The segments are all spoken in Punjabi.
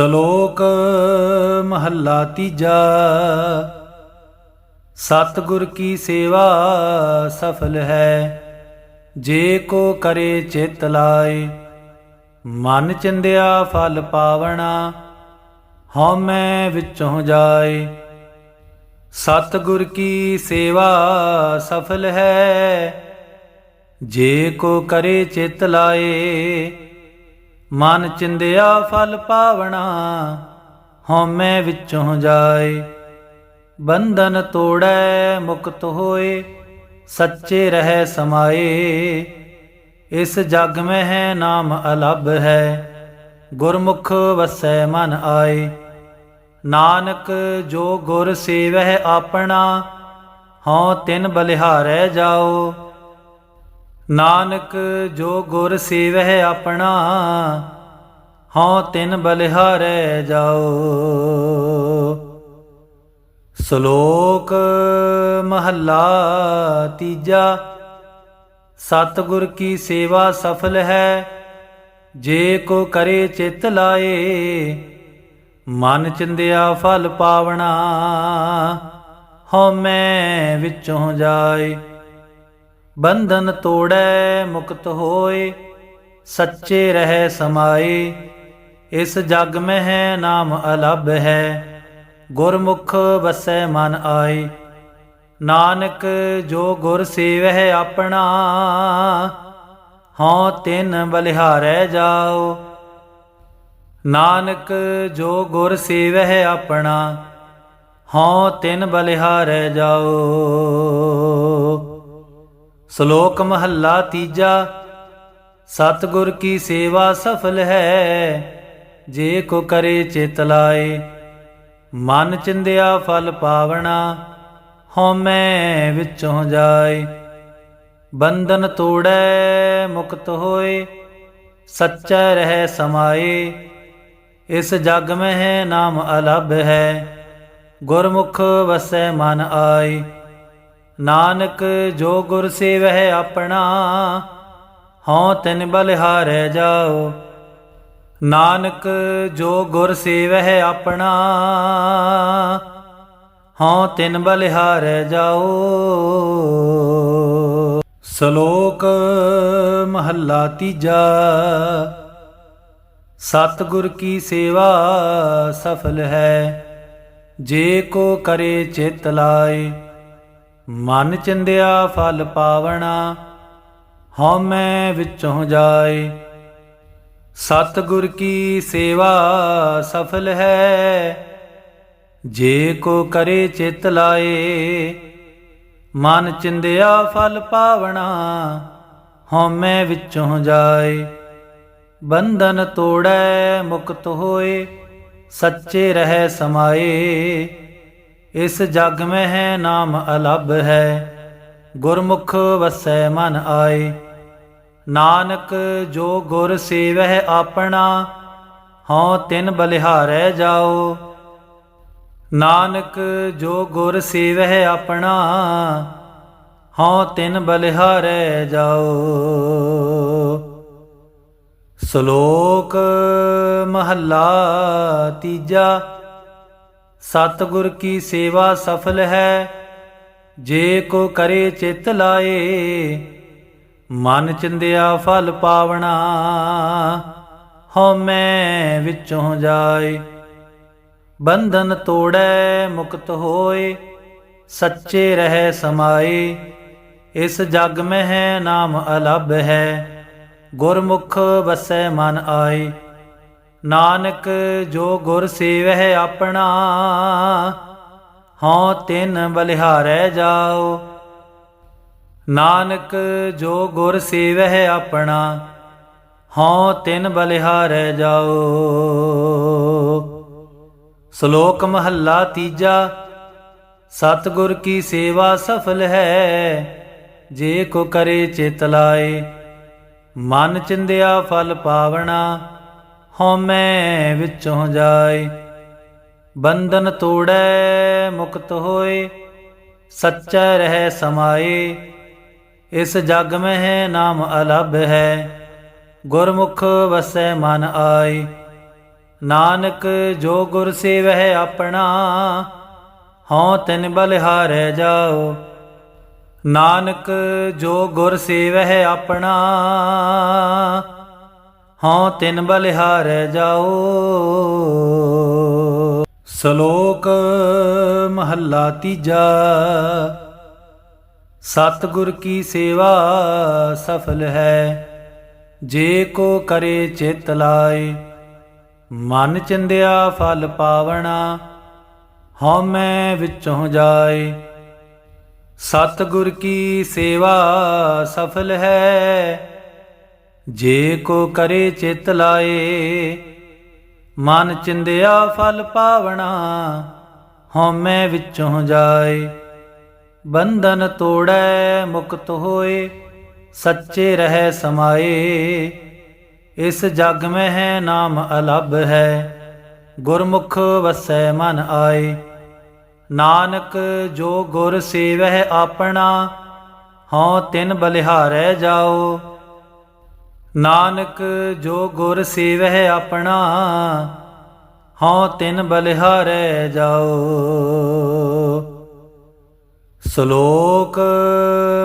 ਸ਼ਲੋਕ ਮਹੱਲਾ ਤੀਜਾ। ਸਤਿਗੁਰ ਕੀ ਸੇਵਾ ਸਫਲ ਹੈ, ਜੇ ਕੋ ਕਰੇ ਚਿਤ ਲਾਏ। ਮਨ ਚਿੰਦਿਆ ਫਲ ਪਾਵਣਾ ਹਉਮੈ ਵਿੱਚੋਂ ਜਾਏ। ਸਤਿਗੁਰ ਕੀ ਸੇਵਾ ਸਫਲ ਹੈ, ਜੇ ਕੋ ਕਰੇ ਚਿਤ ਲਾਏ। ਮਨ ਚਿੰਦਿਆ ਫਲ ਪਾਵਣਾ ਹਉਮੈ ਵਿੱਚੋਂ ਜਾਏ। ਬੰਧਨ ਤੋੜੈ, ਮੁਕਤ ਹੋਏ, ਸੱਚੇ ਰਹਿ ਸਮਾਏ। ਇਸ ਜਗ ਮੈਂ ਹੈ ਨਾਮ ਅਲਭ ਹੈ, ਗੁਰਮੁਖ ਵਸੈ ਮਨ ਆਏ। ਨਾਨਕ, ਜੋ ਗੁਰ ਸੇਵਹਿ ਆਪਣਾ, ਹਉ ਤਿਨ ਬਲਿਹਾਰੈ ਜਾਓ। ਨਾਨਕ ਜੋ ਗੁਰ ਸੇਵਹਿ ਆਪਣਾ, ਹਉ ਤਿਨ ਬਲਿਹਾਰੈ ਜਾਓ। ਸ਼ਲੋਕ ਮਹੱਲਾ ਤੀਜਾ, ਸਤਿਗੁਰ ਕੀ ਸੇਵਾ ਸਫਲ ਹੈ, ਜੇ ਕੋ ਕਰੇ ਚਿਤ ਲਾਏ, ਮਨ ਚਿੰਦਿਆ ਫਲ ਪਾਵਣਾ ਹਉਮੈ ਵਿੱਚੋਂ ਜਾਏ। ਬੰਧਨ ਤੋੜੈ ਮੁਕਤ ਹੋਏ, ਸੱਚੇ ਰਹਿ ਸਮਾਏ, ਇਸ ਜਗ ਮਹਿ ਨਾਮ ਅਲਭ ਹੈ, ਗੁਰਮੁਖ ਵਸੈ ਮਨ ਆਏ। ਨਾਨਕ ਜੋ ਗੁਰ ਸੇਵਹਿ ਆਪਣਾ, ਹਉ ਤਿਨ ਬਲਿਹਾਰੈ ਜਾਓ। ਨਾਨਕ ਜੋ ਗੁਰ ਸੇਵਹਿ ਆਪਣਾ, ਹਉ ਤਿਨ ਬਲਿਹਾਰੈ ਜਾਓ। ਸ਼ਲੋਕ ਮਹੱਲਾ ਤੀਜਾ, ਸਤਿਗੁਰ ਕੀ ਸੇਵਾ ਸਫਲ ਹੈ, ਜੇ ਕੋ ਕਰੇ ਚਿਤ ਲਾਏ। ਮਨ ਚਿੰਦਿਆ ਫਲ ਪਾਵਣਾ ਹਉਮੈ ਵਿੱਚੋਂ ਜਾਏ। ਬੰਧਨ ਤੋੜੈ ਮੁਕਤ ਹੋਏ, ਸੱਚਾ ਰਹਿ ਸਮਾਏ। ਇਸ ਜਗ ਮੈਂ ਨਾਮ ਅਲਭ ਹੈ, ਗੁਰਮੁਖ ਵਸੈ ਮਨ ਆਏ। ਨਾਨਕ ਜੋ ਗੁਰ ਸੇਵਹਿ ਆਪਣਾ, ਹਉ ਤਿਨ ਬਲਿਹਾਰੈ ਜਾਓ। ਨਾਨਕ ਜੋ ਗੁਰ ਸੇਵਹਿ ਆਪਣਾ, ਹਉ ਤਿਨ ਬਲਿਹਾਰੈ ਜਾਓ। ਸ਼ਲੋਕ ਮਹੱਲਾ ਤੀਜਾ, ਸਤਿਗੁਰ ਕੀ ਸੇਵਾ ਸਫਲ ਹੈ, ਜੇ ਕੋ ਕਰੇ ਚਿਤ ਲਾਏ। ਮਨ ਚਿੰਦਿਆ ਫਲ ਪਾਵਣਾ ਹਉਮੈ ਵਿੱਚੋਂ ਜਾਏ। ਸਤਿਗੁਰ ਕੀ ਸੇਵਾ ਸਫਲ ਹੈ? ਜੇ ਕੋ ਕਰੇ ਚਿਤ ਲਾਏ, ਮਨ ਚਿੰਦਿਆ ਫਲ ਪਾਵਣਾ ਹਉਮੈ ਵਿੱਚੋਂ ਜਾਏ। ਬੰਧਨ ਤੋੜੈ ਮੁਕਤ ਹੋਏ, ਸੱਚੇ ਰਹਿ ਸਮਾਏ। ਇਸ ਜਗ ਮੈਂ ਹੈ ਨਾਮ ਅਲਭ ਹੈ, ਗੁਰਮੁਖ ਵਸੈ ਮਨ ਆਏ। ਨਾਨਕ ਜੋ ਗੁਰ ਸੇਵਹਿ ਆਪਣਾ, ਹਉ ਤਿਨ ਬਲਿਹਾਰੈ ਜਾਓ। ਨਾਨਕ ਜੋ ਗੁਰ ਸੇਵਹਿ ਆਪਣਾ, ਹਉ ਤਿਨ ਬਲਿਹਾਰੈ ਜਾਓ। ਸ਼ਲੋਕ ਮਹੱਲਾ ਤੀਜਾ ਸਤਿਗੁਰ ਕੀ ਸੇਵਾ ਸਫਲ ਹੈ? ਜੇ ਕੋ ਕਰੇ ਚਿਤ ਲਾਏ, ਮਨ ਚਿੰਦਿਆ ਫਲ ਪਾਵਣਾ ਹਉਮੈ ਵਿੱਚੋਂ ਜਾਏ। ਬੰਧਨ ਤੋੜੈ, ਮੁਕਤ ਹੋਏ, ਸੱਚੇ ਰਹਿ ਸਮਾਏ। ਇਸ ਜਗ ਮੈਂ ਨਾਮ ਅਲਭ ਹੈ, ਗੁਰਮੁਖ ਵਸੈ ਮਨ ਆਏ। ਨਾਨਕ ਜੋ ਗੁਰ ਸੇਵਹਿ ਆਪਣਾ, ਹਉ ਤਿਨ ਬਲਿਹਾਰੈ ਜਾਓ। ਨਾਨਕ ਜੋ ਗੁਰ ਸੇਵਹਿ ਆਪਣਾ, ਹਉ ਤਿਨ ਬਲਿਹਾਰੈ ਜਾਓ। ਸ਼ਲੋਕ ਮਹੱਲਾ ਤੀਜਾ, ਸਤਿਗੁਰ ਕੀ ਸੇਵਾ ਸਫਲ ਹੈ, ਜੇ ਕੋ ਕਰੇ ਚਿਤ ਲਾਏ। ਮਨ ਚਿੰਦਿਆ ਫਲ ਪਾਵਣਾ ਹਉਮੈ ਵਿੱਚੋਂ ਜਾਏ। ਬੰਧਨ ਤੋੜੈ, ਮੁਕਤ ਹੋਏ। ਸੱਚਾ ਰਹਿ ਸਮਾਏ। ਇਸ ਜਗ ਮੈਂ ਨਾਮ ਅਲਭ ਹੈ। ਗੁਰਮੁਖ ਵਸੈ ਮਨ ਆਏ। ਨਾਨਕ ਜੋ ਗੁਰ ਸੇਵਹਿ ਆਪਣਾ, ਹਉ ਤਿਨ ਬਲਿਹਾਰੈ ਜਾਓ। ਨਾਨਕ ਜੋ ਗੁਰ ਸੇਵਹਿ ਆਪਣਾ ਹਉ ਤਿਨ ਬਲਿਹਾਰੈ ਜਾਓ। ਸ਼ਲੋਕ ਮਹੱਲਾ ਤੀਜਾ। ਸਤਿਗੁਰ ਕੀ ਸੇਵਾ ਸਫਲ ਹੈ, ਜੇ ਕੋ ਕਰੇ ਚਿਤ ਲਾਏ। ਮਨ ਚੰਦਿਆ ਫਲ ਪਾਵਣਾ ਹਉਮੈ ਵਿੱਚੋਂ ਜਾਏ। ਸਤਿਗੁਰ ਕੀ ਸੇਵਾ ਸਫਲ ਹੈ ਜੇ ਕੋ ਕਰੇ ਚਿਤ ਲਾਏ, ਮਨ ਚਿੰਦਿਆ ਫਲ ਪਾਵਣਾ ਹਉਮੈ ਵਿੱਚੋਂ ਜਾਏ। ਬੰਧਨ ਤੋੜੈ, ਮੁਕਤ ਹੋਏ, ਸੱਚੇ ਰਹਿ ਸਮਾਏ। ਇਸ ਜਗ ਮਹਿ ਨਾਮ ਅਲਭ ਹੈ, ਗੁਰਮੁਖ ਵਸੈ ਮਨ ਆਏ। ਨਾਨਕ ਜੋ ਗੁਰ ਸੇਵਹਿ ਆਪਣਾ, ਹਉ ਤਿਨ ਬਲਿਹਾਰੈ ਜਾਓ। ਨਾਨਕ ਜੋ ਗੁਰ ਸੇਵਹਿ ਆਪਣਾ, ਹਉ ਤਿਨ ਬਲਿਹਾਰੈ ਜਾਓ। ਸ਼ਲੋਕ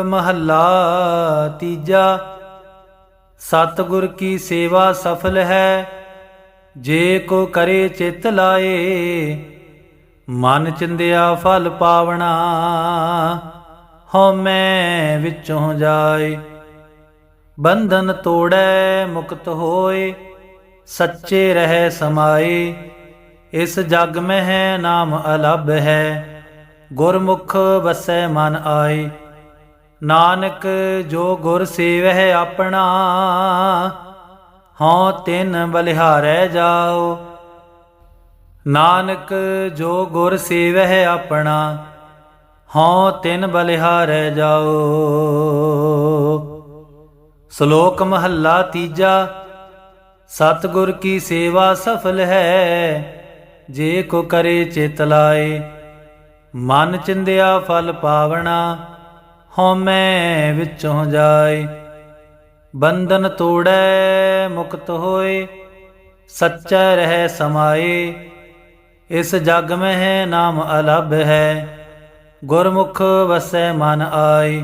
ਮਹੱਲਾ ਤੀਜਾ, ਸਤਿਗੁਰ ਕੀ ਸੇਵਾ ਸਫਲ ਹੈ, ਜੇ ਕੋ ਕਰੇ ਚਿਤ ਲਾਏ, ਮਨ ਚਿੰਦਿਆ ਫਲ ਪਾਵਣਾ ਹਉਮੈ ਵਿੱਚੋਂ ਜਾਏ। ਬੰਧਨ ਤੋੜੈ ਮੁਕਤ ਹੋਏ, ਸੱਚੇ ਰਹਿ ਸਮਾਏ, ਇਸ ਜਗ ਮੈਂ ਨਾਮ ਅਲਭ ਹੈ, ਗੁਰਮੁਖ ਵਸੈ ਮਨ ਆਏ। ਨਾਨਕ ਜੋ ਗੁਰ ਸੇਵਹਿ ਆਪਣਾ, ਹਉ ਤਿਨ ਬਲਿਹਾਰੈ ਜਾਓ। ਨਾਨਕ ਜੋ ਗੁਰ ਸੇਵਹਿ ਆਪਣਾ, ਹਉ ਤਿਨ ਬਲਿਹਾਰੈ ਜਾਓ। ਸ਼ਲੋਕ ਮਹੱਲਾ ਤੀਜਾ, ਸਤਿਗੁਰ ਕੀ ਸੇਵਾ ਸਫਲ ਹੈ, ਜੇ ਕੋ ਕਰੇ ਚਿਤ ਲਾਏ। ਮਨ ਚਿੰਦਿਆ ਫਲ ਪਾਵਣਾ ਹਉਮੈ ਵਿੱਚੋਂ ਜਾਏ। ਬੰਧਨ ਤੋੜੈ ਮੁਕਤ ਹੋਏ, ਸੱਚਾ ਰਹਿ ਸਮਾਏ। ਇਸ ਜਗ ਮੈਂ ਨਾਮ ਅਲਭ ਹੈ, ਗੁਰਮੁਖ ਵਸੈ ਮਨ ਆਏ।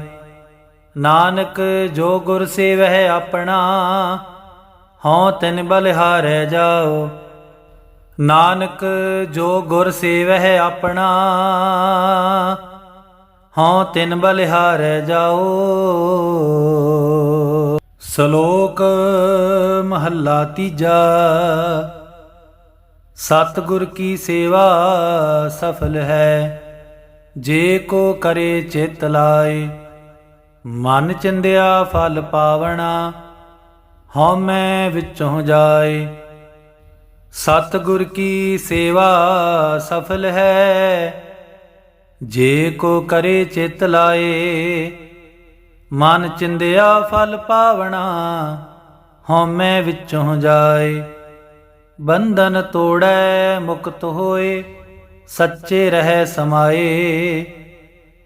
ਨਾਨਕ ਜੋ ਗੁਰ ਸੇਵਹਿ ਆਪਣਾ, ਹਉ ਤਿਨ ਬਲਿਹਾਰੈ ਜਾਓ। ਨਾਨਕ ਜੋ ਗੁਰ ਸੇਵਹਿ ਆਪਣਾ, ਹਉ ਤਿਨ ਬਲਿਹਾਰੈ ਜਾਓ। ਸ਼ਲੋਕ ਮਹੱਲਾ ਤੀਜਾ, ਸਤਿਗੁਰ ਕੀ ਸੇਵਾ ਸਫਲ ਹੈ, ਜੇ ਕੋ ਕਰੇ ਚਿਤ ਲਾਏ। ਮਨ ਚਿੰਦਿਆ ਫਲ ਪਾਵਣਾ ਹਉਮੈ ਵਿੱਚੋਂ ਜਾਏ। ਸਤਿਗੁਰ ਕੀ ਸੇਵਾ ਸਫਲ ਹੈ? ਜੇ ਕੋ ਕਰੇ ਚਿਤ ਲਾਏ, ਮਨ ਚਿੰਦਿਆ ਫਲ ਪਾਵਣਾ ਹਉਮੈ ਵਿੱਚੋਂ ਜਾਏ। ਬੰਧਨ ਤੋੜੈ ਮੁਕਤ ਹੋਏ, ਸੱਚੇ ਰਹਿ ਸਮਾਏ।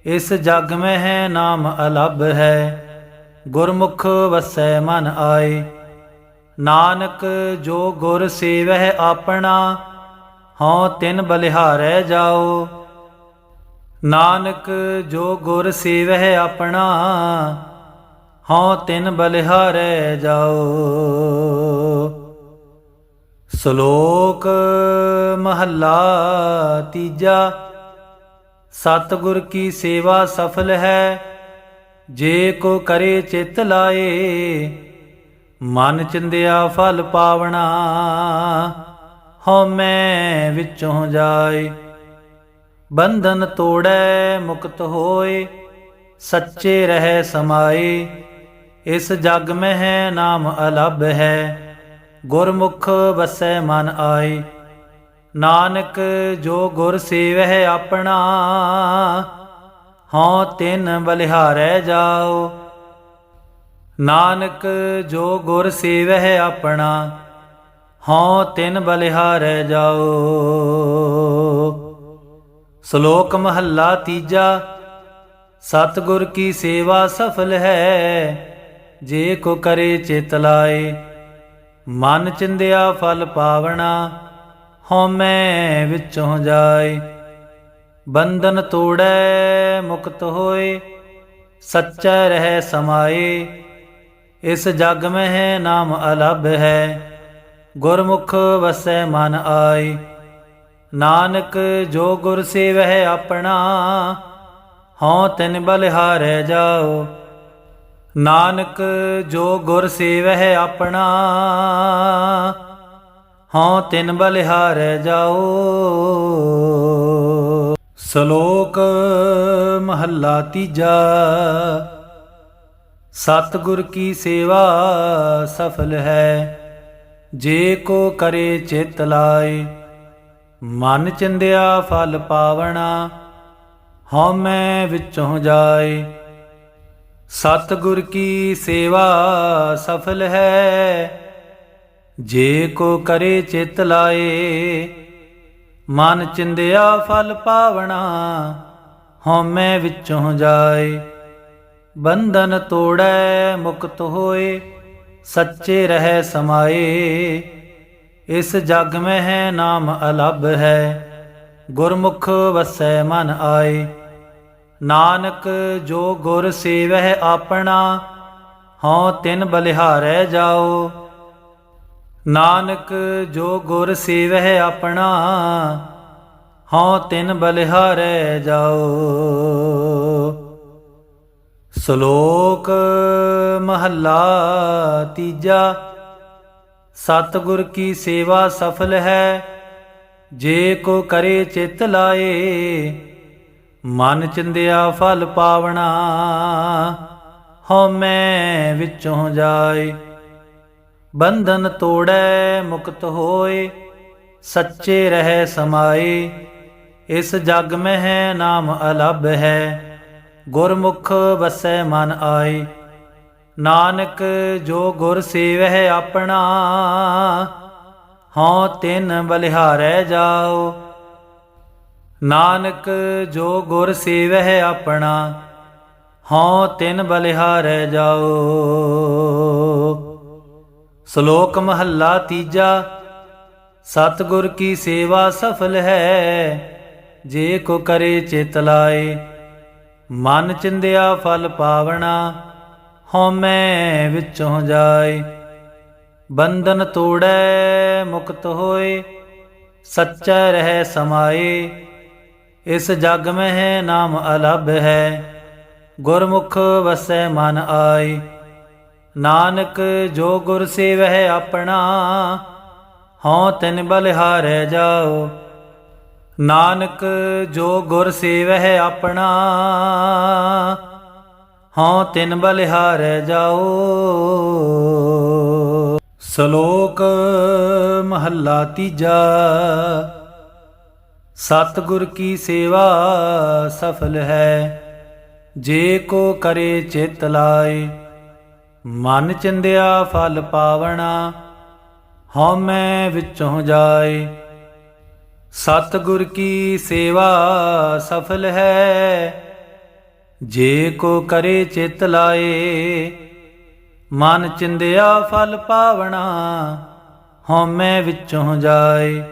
ਇਸ ਜਗ ਮੈਂ ਹੈ ਨਾਮ ਅਲਭ ਹੈ, ਗੁਰਮੁਖ ਵਸੈ ਮਨ ਆਏ। ਨਾਨਕ ਜੋ ਗੁਰ ਸੇਵਹਿ ਆਪਣਾ, ਹਉ ਤਿਨ ਬਲਿਹਾਰੈ ਜਾਓ। ਨਾਨਕ ਜੋ ਗੁਰ ਸੇਵਹਿ ਆਪਣਾ, ਹਉ ਤਿਨ ਬਲਿਹਾਰੈ ਜਾਓ। ਸ਼ਲੋਕ ਮਹੱਲਾ ਤੀਜਾ ਸਤਿਗੁਰ ਕੀ ਸੇਵਾ ਸਫਲ ਹੈ? ਜੇ ਕੋ ਕਰੇ ਚਿਤ ਲਾਏ, ਮਨ ਚਿੰਦਿਆ ਫਲ ਪਾਵਣਾ ਹਉਮੈ ਵਿੱਚੋਂ ਜਾਏ। ਬੰਧਨ ਤੋੜੈ ਮੁਕਤ ਹੋਏ, ਸੱਚੇ ਰਹਿ ਸਮਾਏ। ਇਸ ਜਗ ਮੈਂ ਨਾਮ ਅਲਭ ਹੈ, ਗੁਰਮੁਖ ਵਸੈ ਮਨ ਆਏ। ਨਾਨਕ ਜੋ ਗੁਰ ਸੇਵਹਿ ਆਪਣਾ, ਹਉ ਤਿਨ ਬਲਿਹਾਰੈ ਜਾਓ। ਨਾਨਕ ਜੋ ਗੁਰ ਸੇਵਹਿ ਆਪਣਾ, ਹਉ ਤਿਨ ਬਲਿਹਾਰੈ ਜਾਓ। ਸ਼ਲੋਕ ਮਹੱਲਾ ਤੀਜਾ, ਸਤਿਗੁਰ ਕੀ ਸੇਵਾ ਸਫਲ ਹੈ, ਜੇ ਕੋ ਕਰੇ ਚਿਤ ਲਾਏ। ਮਨ ਚਿੰਦਿਆ ਫਲ ਪਾਵਣਾ ਹਉਮੈ ਵਿੱਚੋਂ ਜਾਏ। ਬੰਧਨ ਤੋੜੈ, ਮੁਕਤ ਹੋਏ। ਸੱਚੈ ਰਹਿ ਸਮਾਏ। ਇਸ ਜਗ ਮਹਿ ਨਾਮ ਅਲਭ ਹੈ। ਗੁਰਮੁਖ ਵਸੈ ਮਨ ਆਏ। ਨਾਨਕ ਜੋ ਗੁਰ ਸੇਵਹਿ ਆਪਣਾ, ਹਉ ਤਿਨ ਬਲਿਹਾਰੈ ਜਾਓ। ਨਾਨਕ ਜੋ ਗੁਰ ਸੇਵਹਿ ਆਪਣਾ ਹਉ ਤਿਨ ਬਲਿਹਾਰੈ ਜਾਓ। ਸ਼ਲੋਕ ਮਹੱਲਾ ਤੀਜਾ। ਸਤਿਗੁਰ ਕੀ ਸੇਵਾ ਸਫਲ ਹੈ, ਜੇ ਕੋ ਕਰੇ ਚਿਤ ਲਾਏ। ਮਨ ਚਿੰਦਿਆ ਫਲ ਪਾਵਣਾ ਹਉਮੈ ਵਿੱਚੋਂ ਜਾਏ। ਸਤਿਗੁਰ ਕੀ ਸੇਵਾ ਸਫਲ ਹੈ ਜੇ ਕੋ ਕਰੇ ਚਿਤ ਲਾਏ, ਮਨ ਚਿੰਦਿਆ ਫਲ ਪਾਵਣਾ ਹਉਮੈ ਵਿੱਚੋਂ ਜਾਏ। ਬੰਧਨ ਤੋੜੈ, ਮੁਕਤ ਹੋਏ, ਸੱਚੇ ਰਹਿ ਸਮਾਏ। ਇਸ ਜਗ ਮਹਿ ਹੈ ਨਾਮ ਅਲਭ ਹੈ, ਗੁਰਮੁਖ ਵਸੈ ਮਨ ਆਏ। ਨਾਨਕ ਜੋ ਗੁਰ ਸੇਵਹਿ ਆਪਣਾ, ਹਉ ਤਿਨ ਬਲਿਹਾਰੈ ਜਾਓ। ਨਾਨਕ ਜੋ ਗੁਰ ਸੇਵਹਿ ਆਪਣਾ, ਹਉ ਤਿਨ ਬਲਿਹਾਰੈ ਜਾਓ। ਸ਼ਲੋਕ ਮਹੱਲਾ ਤੀਜਾ, ਸਤਿਗੁਰ ਕੀ ਸੇਵਾ ਸਫਲ ਹੈ, ਜੇ ਕੋ ਕਰੇ ਚਿਤ ਲਾਏ, ਮਨ ਚਿੰਦਿਆ ਫਲ ਪਾਵਣਾ ਹਉਮੈ ਵਿੱਚੋਂ ਜਾਏ। ਬੰਧਨ ਤੋੜੈ ਮੁਕਤ ਹੋਏ, ਸੱਚੇ ਰਹਿ ਸਮਾਏ, ਇਸ ਜਗ ਮਹਿ ਨਾਮ ਅਲਭ ਹੈ, ਗੁਰਮੁਖ ਵਸੈ ਮਨ ਆਏ। ਨਾਨਕ ਜੋ ਗੁਰ ਸੇਵਹਿ ਆਪਣਾ, ਹਉ ਤਿਨ ਬਲਿਹਾਰੈ ਜਾਓ। ਨਾਨਕ ਜੋ ਗੁਰ ਸੇਵਹਿ ਆਪਣਾ, ਹਉ ਤਿਨ ਬਲਿਹਾਰੈ ਜਾਓ। ਸ਼ਲੋਕ ਮਹੱਲਾ ਤੀਜਾ, ਸਤਿਗੁਰ ਕੀ ਸੇਵਾ ਸਫਲ ਹੈ, ਜੇ ਕੋ ਕਰੇ ਚਿਤ ਲਾਏ। ਮਨ ਚਿੰਦਿਆ ਫਲ ਪਾਵਣਾ ਹਉਮੈ ਵਿੱਚੋਂ ਜਾਏ। ਬੰਧਨ ਤੋੜੈ ਮੁਕਤ ਹੋਏ, ਸੱਚੈ ਰਹਿ ਸਮਾਏ। ਇਸ ਜਗ ਮਹਿ ਨਾਮ ਅਲਭ ਹੈ, ਗੁਰਮੁਖ ਵਸੈ ਮਨ ਆਏ। ਨਾਨਕ ਜੋ ਗੁਰ ਸੇਵਹਿ ਆਪਣਾ, ਹਉ ਤਿਨ ਬਲਿਹਾਰੈ ਜਾਓ। ਨਾਨਕ ਜੋ ਗੁਰ ਸੇਵਹਿ ਆਪਣਾ, ਹਉ ਤਿਨ ਬਲਿਹਾਰੈ ਜਾਓ। ਸ਼ਲੋਕ ਮਹੱਲਾ ਤੀਜਾ, ਸਤਿਗੁਰ ਕੀ ਸੇਵਾ ਸਫਲ ਹੈ, ਜੇ ਕੋ ਕਰੇ ਚਿਤ ਲਾਏ। ਮਨ ਚਿੰਦਿਆ ਫਲ ਪਾਵਣਾ ਹਉਮੈ ਵਿੱਚੋਂ ਜਾਏ। ਸਤਿਗੁਰ ਕੀ ਸੇਵਾ ਸਫਲ ਹੈ, ਜੇ ਕੋ ਕਰੇ ਚਿਤ ਲਾਏ। ਮਨ ਚਿੰਦਿਆ ਫਲ ਪਾਵਣਾ ਹਉਮੈ ਵਿੱਚੋਂ ਜਾਏ।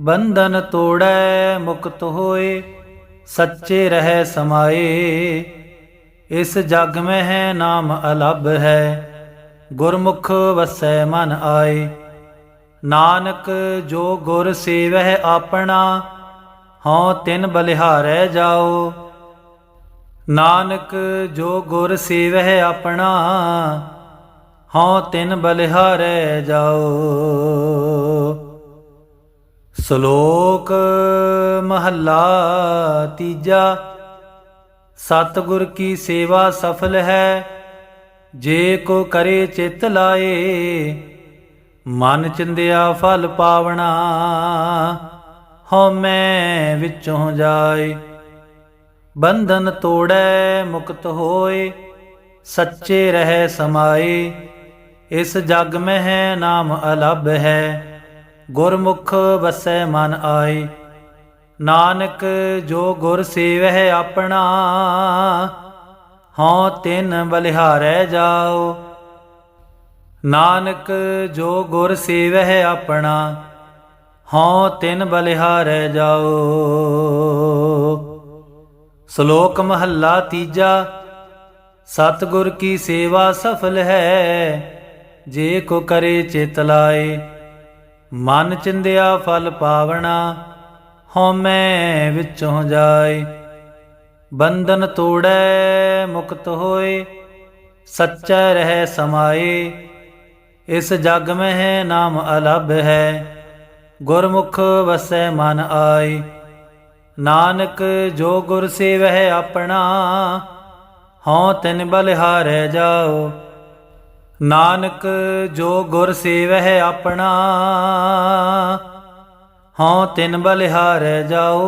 ਬੰਧਨ ਤੋੜੈ ਮੁਕਤ ਹੋਏ, ਸੱਚੇ ਰਹਿ ਸਮਾਏ। ਇਸ ਜਗ ਮਹਿ ਹੈ ਨਾਮ ਅਲਭ ਹੈ, ਗੁਰਮੁਖ ਵਸੈ ਮਨ ਆਏ। ਨਾਨਕ ਜੋ ਗੁਰ ਸੇਵਹਿ ਆਪਣਾ, ਹਉ ਤਿਨ ਬਲਿਹਾਰੈ ਜਾਓ। ਨਾਨਕ ਜੋ ਗੁਰ ਸੇਵਹਿ ਆਪਣਾ, ਹਉ ਤਿਨ ਬਲਿਹਾਰੈ ਜਾਓ। ਸ਼ਲੋਕ ਮਹੱਲਾ ਤੀਜਾ ਸਤਿਗੁਰ ਕੀ ਸੇਵਾ ਸਫਲ ਹੈ? ਜੇ ਕੋ ਕਰੇ ਚਿਤ ਲਾਏ, ਮਨ ਚਿੰਦਿਆ ਫਲ ਪਾਵਣਾ ਹਉਮੈ ਵਿੱਚੋਂ ਜਾਏ। ਬੰਧਨ ਤੋੜੈ, ਮੁਕਤ ਹੋਏ, ਸੱਚੇ ਰਹਿ ਸਮਾਏ। ਇਸ ਜਗ ਮਹਿ ਨਾਮ ਅਲਭ ਹੈ, ਗੁਰਮੁਖ ਵਸੈ ਮਨ ਆਏ। ਨਾਨਕ ਜੋ ਗੁਰ ਸੇਵਹਿ ਆਪਣਾ, ਹਉ ਤਿਨ ਬਲਿਹਾਰੈ ਜਾਓ। ਨਾਨਕ ਜੋ ਗੁਰ ਸੇਵਹਿ ਆਪਣਾ, ਹਉ ਤਿਨ ਬਲਿਹਾਰੈ ਜਾਓ। ਸ਼ਲੋਕ ਮਹੱਲਾ ਤੀਜਾ, ਸਤਿਗੁਰ ਕੀ ਸੇਵਾ ਸਫਲ ਹੈ, ਜੇ ਕੋ ਕਰੇ ਚਿਤ ਲਾਏ। ਮਨ ਚਿੰਦਿਆ ਫਲ ਪਾਵਣਾ ਹਉਮੈ ਵਿੱਚੋਂ ਜਾਏ। ਬੰਧਨ ਤੋੜੈ, ਮੁਕਤ ਹੋਏ। ਸੱਚਾ ਰਹਿ ਸਮਾਏ। ਇਸ ਜਗ ਮਹਿ ਨਾਮ ਅਲਭ ਹੈ। ਗੁਰਮੁਖ ਵਸੈ ਮਨ ਆਏ। ਨਾਨਕ ਜੋ ਗੁਰ ਸੇਵਹਿ ਆਪਣਾ, ਹਉ ਤਿਨ ਬਲਿਹਾਰੈ ਜਾਓ। ਨਾਨਕ ਜੋ ਗੁਰ ਸੇਵਹਿ ਆਪਣਾ ਹਉ ਤਿਨ ਬਲਿਹਾਰੈ ਜਾਓ।